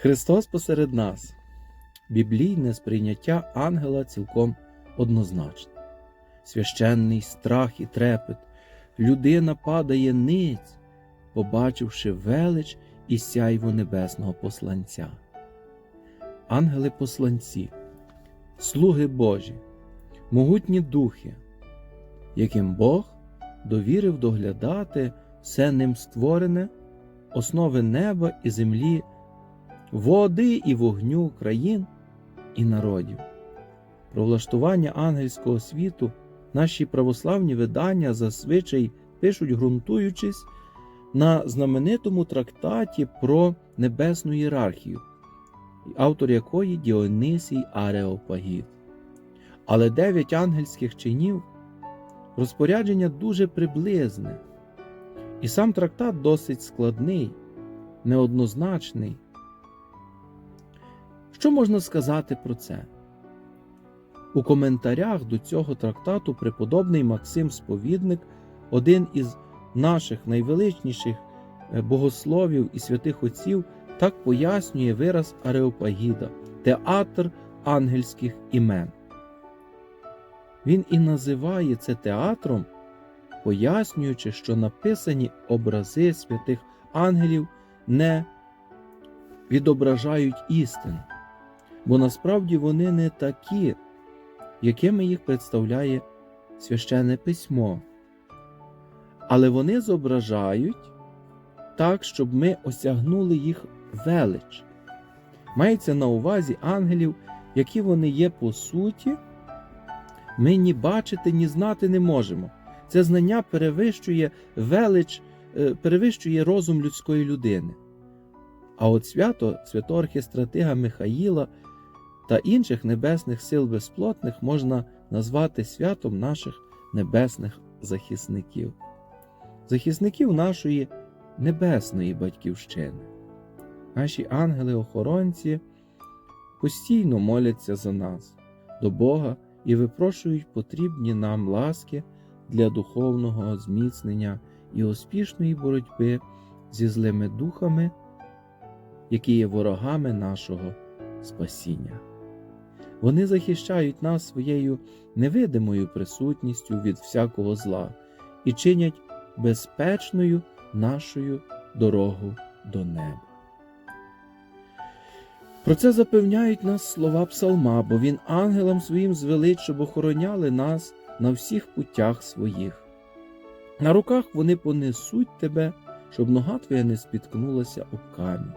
Христос посеред нас. Біблійне сприйняття ангела цілком однозначне. Священний страх і трепет. Людина падає ниць, побачивши велич і сяйво небесного посланця. Ангели-посланці, слуги Божі, могутні духи, яким Бог довірив доглядати все ним створене, основи неба і землі, води і вогню країн і народів. Про влаштування ангельського світу наші православні видання зазвичай пишуть, ґрунтуючись на знаменитому трактаті про небесну ієрархію, автор якої Діонисій Ареопагіт. Але дев'ять ангельських чинів розпорядження дуже приблизне, і сам трактат досить складний, неоднозначний. Що можна сказати про це? У коментарях до цього трактату преподобний Максим Сповідник, один із наших найвеличніших е, богословів і святих отців, так пояснює вираз Ареопагіда, театр ангельських імен. Він і називає це театром, пояснюючи, що написані образи святих ангелів не відображають істину, бо насправді вони не такі, якими їх представляє священне письмо. Але вони зображають так, щоб ми осягнули їх велич. Мається на увазі ангелів, які вони є по суті, ми ні бачити, ні знати не можемо. Це знання перевищує велич, е, перевищує розум людської людини. А от свято святого архістратига Михаїла та інших небесних сил безплотних можна назвати святом наших небесних захисників, захисників нашої небесної батьківщини. Наші ангели-охоронці постійно моляться за нас, до Бога і випрошують потрібні нам ласки для духовного зміцнення і успішної боротьби зі злими духами, які є ворогами нашого спасіння. Вони захищають нас своєю невидимою присутністю від всякого зла і чинять безпечною нашою дорогу до неба. Про це запевняють нас слова псалма, бо він ангелам своїм звелить, щоб охороняли нас на всіх путях своїх. На руках вони понесуть тебе, щоб нога твоя не спіткнулася об камінь.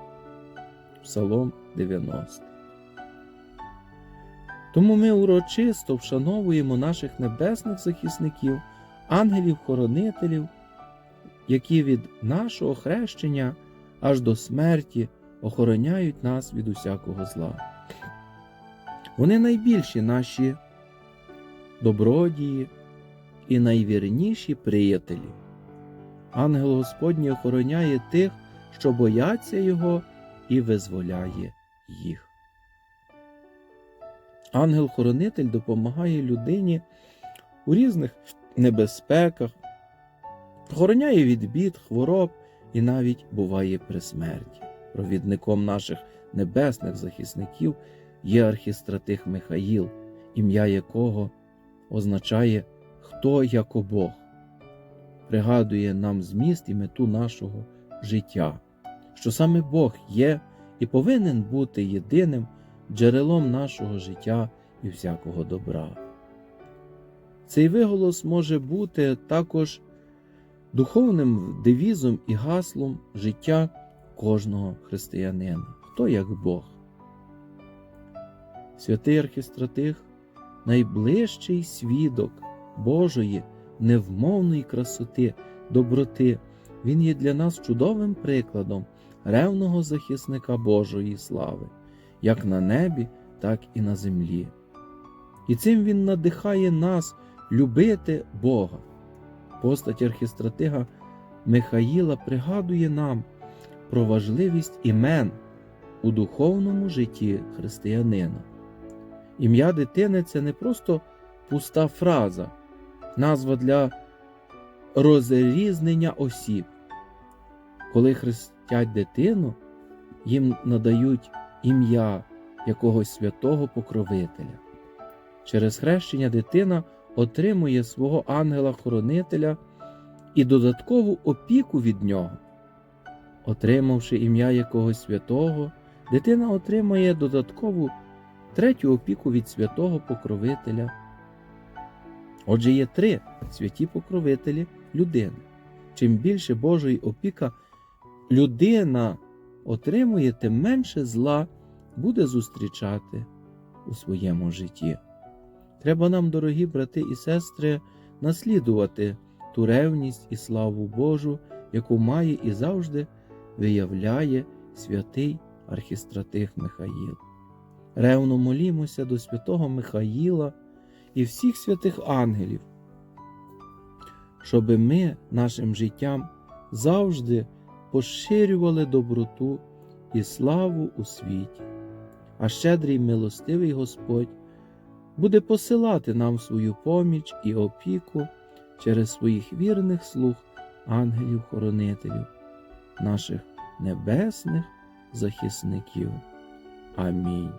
Псалом 90. Тому ми урочисто вшановуємо наших небесних захисників, ангелів-хоронителів, які від нашого хрещення аж до смерті охороняють нас від усякого зла. Вони найбільші наші добродії і найвірніші приятелі. Ангел Господній охороняє тих, що бояться Його, і визволяє їх. Ангел-хоронитель допомагає людині у різних небезпеках, охороняє від бід, хвороб і навіть буває при смерті. Провідником наших небесних захисників є архістратих Михаїл, ім'я якого означає хто як Бог, пригадує нам зміст і мету нашого життя, що саме Бог є і повинен бути єдиним джерелом нашого життя і всякого добра. Цей виголос може бути також духовним девізом і гаслом життя кожного християнина, хто як Бог. Святий архістратих найближчий свідок Божої невмовної красоти, доброти. Він є для нас чудовим прикладом ревного захисника Божої слави, як на небі, так і на землі. І цим він надихає нас любити Бога. Постать архістратига Михаїла пригадує нам про важливість імен у духовному житті християнина. Ім'я дитини це не просто пуста фраза, назва для розрізнення осіб. Коли хрестять дитину, їм надають ім'я якогось святого покровителя. Через хрещення дитина отримує свого ангела-хоронителя і додаткову опіку від нього. Отримавши ім'я якогось святого, дитина отримує додаткову третю опіку від святого покровителя. Отже, є три святі покровителі людини. Чим більше Божої опіка людина отримує, тим менше зла буде зустрічати у своєму житті. Треба нам, дорогі брати і сестри, наслідувати ту ревність і славу Божу, яку має і завжди виявляє святий архістратих Михаїл. Ревно молімося до святого Михаїла і всіх святих ангелів, щоби ми нашим життям завжди поширювали доброту і славу у світі, а щедрий милостивий Господь буде посилати нам свою поміч і опіку через своїх вірних слуг, ангелів-хоронителів, наших небесних захисників. Амінь.